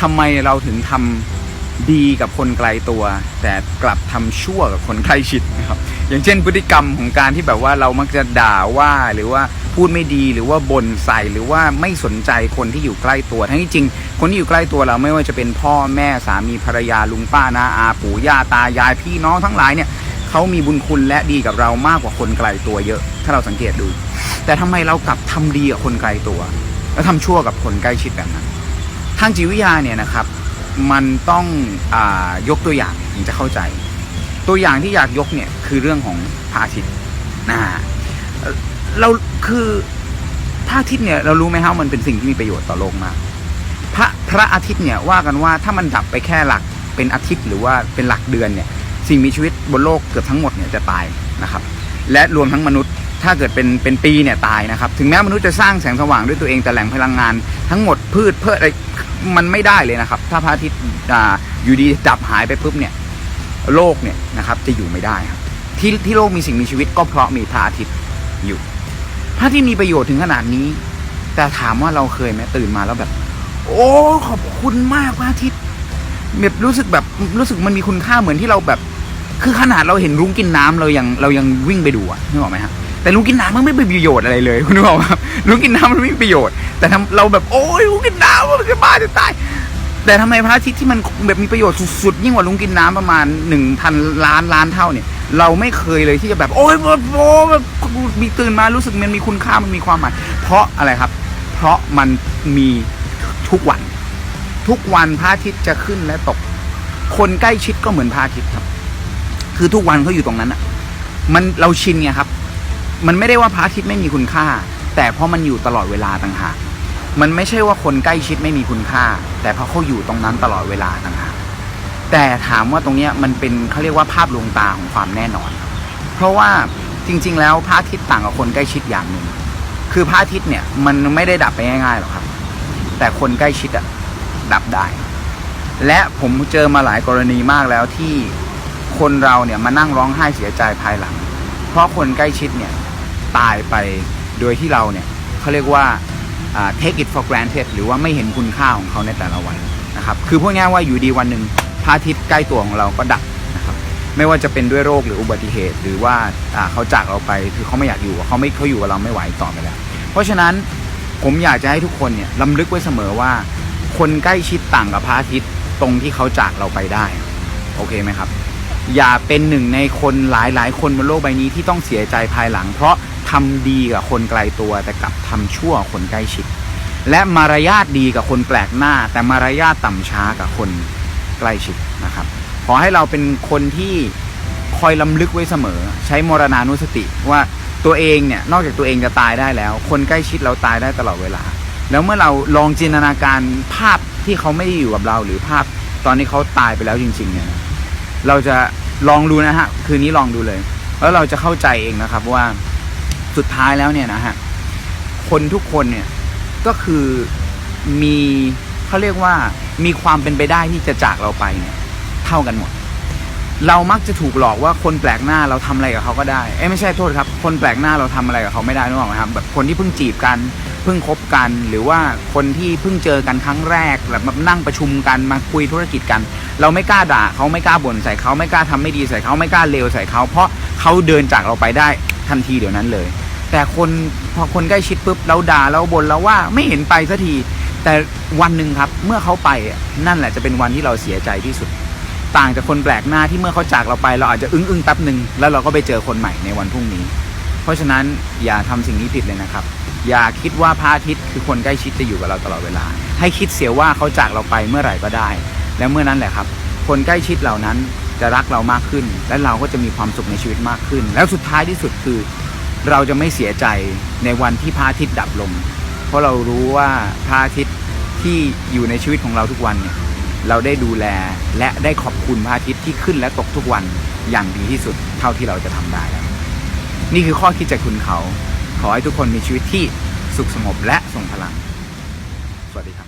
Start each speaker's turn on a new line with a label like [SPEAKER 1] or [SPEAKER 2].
[SPEAKER 1] ทำไมเราถึงทำดีกับคนไกลตัว แต่กลับทำชั่วกับคนใกล้ชิดนะครับอย่างเช่นพฤติกรรมของการที่แบบว่าเรามักจะด่าว่าหรือว่าพูดไม่ดีหรือว่าบ่นใส่หรือว่าไม่สนใจคนที่อยู่ใกล้ตัว ทั้งที่จริง คนที่อยู่ใกล้ตัวเราไม่ว่าจะเป็นพ่อแม่สามีภรรยาลุงป้านาอาปู่ย่าตายายพี่น้องทั้งหลายเนี่ยเขามีบุญคุณและดีกับเรามากกว่าคนไกลตัวเยอะ ถ้าเราสังเกตดู แต่ทำไมเรากลับทำดีกับคนไกลตัว แล้วทำชั่วกับคนใกล้ชิดแบบนั้น ทางจิตวิทยาเนี่ยนะครับ มันต้องอยกตัวอย่างถึงจะเข้าใจ ตัวอย่างที่อยากยกเนี่ยคือเรื่องของพระอาทิตย์นะฮะเอ่อเราคือพระอาทิตย์เนี่ยเรารู้ไหมครับมันเป็นสิ่งที่มีประโยชน์ต่อโลกมาก พระพระอาทิตย์เนี่ยว่ากันว่าถ้ามันดับไปแค่หลักเป็นอาทิตย์หรือว่าเป็นหลักเดือนเนี่ยสิ่งมีชีวิตบนโลกเกือบทั้งหมดเนี่ยจะตายนะครับ และรวมทั้งมนุษย์ถ้าเกิดเป็นเป็นปีเนี่ยตายนะครับ ถึงแม้มนุษย์จะสร้างแสงสว่างด้วยตัวเองแต่แหล่งพลังงานทั้งหมดพืชเพื่ออะไร มันไม่ได้เลยนะครับ ถ้าพระอาทิตย์อยู่ดีดับหายไปปุ๊บเนี่ย โลกเนี่ยนะครับ จะอยู่ไม่ได้ครับ ที่ที่โลกมีสิ่งมีชีวิตก็เพราะมีพระอาทิตย์อยู่พระอาทิตย์มีประโยชน์ถึงขนาดนี้ แต่ถามว่าเราเคยไหมตื่นมาแล้วแบบ โอ้ขอบคุณมากพระอาทิตย์แบบรู้สึกแบบรู้สึกมันมีคุณค่าเหมือนที่เราแบบ คือขนาดเราเห็นรุ้งกินน้ำเรายังเรายังวิ่งไปดูอะนึกออกไหมครับ แต่รุ้งกินน้ำมันไม่เป็นประโยชน์อะไรเลยคุณนึกออกไหมครับรุ้งกินน้ำมันไม่มีประโยชน์ แต่ทำเราแบบโอ้ยรุ้งกินน้ำมันจะบ้าจะตายแต่ทำไมพระอาทิตย์ที่มันแบบมีประโยชน์สุดๆยิ่งกว่าลุงกินน้ำประมาณหนึ่งพันล้านล้านเท่าเนี่ย เราไม่เคยเลยที่จะแบบ โอ้ยโอ้ยโมีตื่นมารู้สึกมันมีคุณค่ามันมีความหมายเพราะอะไรครับ เพราะมันมีทุกวัน ทุกวันพระอาทิตย์จะขึ้นและตก คนใกล้ชิดก็เหมือนพระอาทิตย์ครับ คือทุกวันเขาอยู่ตรงนั้นอะมันเราชินไงครับ มันไม่ได้ว่าพระอาทิตย์ไม่มีคุณค่า แต่เพราะมันอยู่ตลอดเวลาต่างหากมันไม่ใช่ว่าคนใกล้ชิดไม่มีคุณค่า แต่เพราะเขาอยู่ตรงนั้นตลอดเวลาต่างหากแต่ถามว่าตรงเนี้ยมันเป็นเขาเรียกว่าภาพลวงตาของความแน่นอน เพราะว่าจริง ๆ แล้วพระอาทิตย์ต่างกับคนใกล้ชิดอย่างหนึ่งคือพระอาทิตย์เนี่ยมันไม่ได้ดับไปง่ายๆหรอกครับ แต่คนใกล้ชิดอะดับได้ และผมเจอมาหลายกรณีมากแล้วที่คนเราเนี่ยมานั่งร้องไห้เสียใจภายหลัง เพราะคนใกล้ชิดเนี่ย ตายไปโดยที่เราเนี่ยเขาเรียกว่า take it for granted หรือว่าไม่เห็นคุณค่าของเขาในแต่ละวันนะครับ คือพูดง่ายว่าอยู่ดีวันหนึ่งพระอาทิตย์ใกล้ตัวของเราก็ดับนะครับ ไม่ว่าจะเป็นด้วยโรคหรืออุบัติเหตุ หรือว่าเขาจากเราไปคือเขาไม่อยากอยู่เขาไม่เขาอยู่กับเราไม่ไหวต่อไปแล้ว เพราะฉะนั้นผมอยากจะให้ทุกคนเนี่ยลำลึกไว้เสมอว่า คนใกล้ชิดต่างกับพระอาทิตย์ตรงที่เขาจากเราไปได้ โอเคไหมครับ อย่าเป็นหนึ่งในคนหลายหลายๆคนบนโลกใบนี้ที่ต้องเสียใจภายหลัง เพราะ ทำดีกับคนไกลตัว แต่กลับทำชั่วคนใกล้ชิด และมารยาทดีกับคนแปลกหน้า แต่มารยาทต่ำช้ากับคนใกล้ชิดนะครับ ขอให้เราเป็นคนที่คอยลำลึกไว้เสมอ ใช้มรณานุสติว่าตัวเองเนี่ยนอกจากตัวเองจะตายได้แล้ว คนใกล้ชิดเราตายได้ตลอดเวลา แล้วเมื่อเราลองจินตนาการภาพที่เขาไม่ได้อยู่กับเรา หรือภาพตอนนี้เขาตายไปแล้วจริง ๆ เนี่ย เราจะลองดูนะฮะ คืนนี้ลองดูเลย แล้วเราจะเข้าใจเองนะครับว่า สุดท้ายแล้วเนี่ยนะฮะคนทุกคนเนี่ยก็คือมีเขาเรียกว่ามีความเป็นไปได้ที่จะจากเราไปเนี่ยเท่ากันหมด เรามักจะถูกหลอกว่าคนแปลกหน้าเราทำอะไรกับเขาก็ได้เอ้ไม่ใช่โทษครับ คนแปลกหน้าเราทำอะไรกับเขาไม่ได้นึกออกไหมครับแบบคนที่เพิ่งจีบกันเพิ่งคบกันหรือว่าคนที่เพิ่งเจอกันครั้งแรกแบบมานั่งประชุมกันมาคุยธุรกิจกัน เราไม่กล้าด่าเขาไม่กล้าบ่นใส่เขาไม่กล้าทำไม่ดีใส่เขาไม่กล้าเลวใส่เขาเพราะเขาเดินจากเราไปได้ทันทีเดี๋ยวนั้นเลย แต่คนพอคนใกล้ชิดปุ๊บเราด่าเราบ่นเราว่าไม่เห็นไปสักทีแต่วันหนึ่งครับเมื่อเขาไปนั่นแหละจะเป็นวันที่เราเสียใจที่สุด ต่างจากคนแปลกหน้าที่เมื่อเขาจากเราไป เราอาจจะอึ้งอึ้งแป๊บหนึ่งแล้วเราก็ไปเจอคนใหม่ในวันพรุ่งนี้ เพราะฉะนั้นอย่าทำสิ่งนี้ผิดเลยนะครับ อย่าคิดว่าพระอาทิตย์คือคนใกล้ชิดจะอยู่กับเราตลอดเวลา ให้คิดเสียว่าเขาจากเราไปเมื่อไหร่ก็ได้ และเมื่อนั้นแหละครับ คนใกล้ชิดเหล่านั้นจะรักเรามากขึ้น และเราก็จะมีความสุขในชีวิตมากขึ้น แล้วสุดท้ายที่สุดคือ เราจะไม่เสียใจในวันที่พระอาทิตย์ดับลง เพราะเรารู้ว่าพระอาทิตย์ที่อยู่ในชีวิตของเราทุกวันเนี่ยเราได้ดูแลและได้ขอบคุณพระอาทิตย์ที่ขึ้นและตกทุกวันอย่างดีที่สุดเท่าที่เราจะทำได้แล้วนี่คือข้อคิดจากคุณเขา ขอให้ทุกคนมีชีวิตที่สุขสงบและทรงพลัง สวัสดีครับ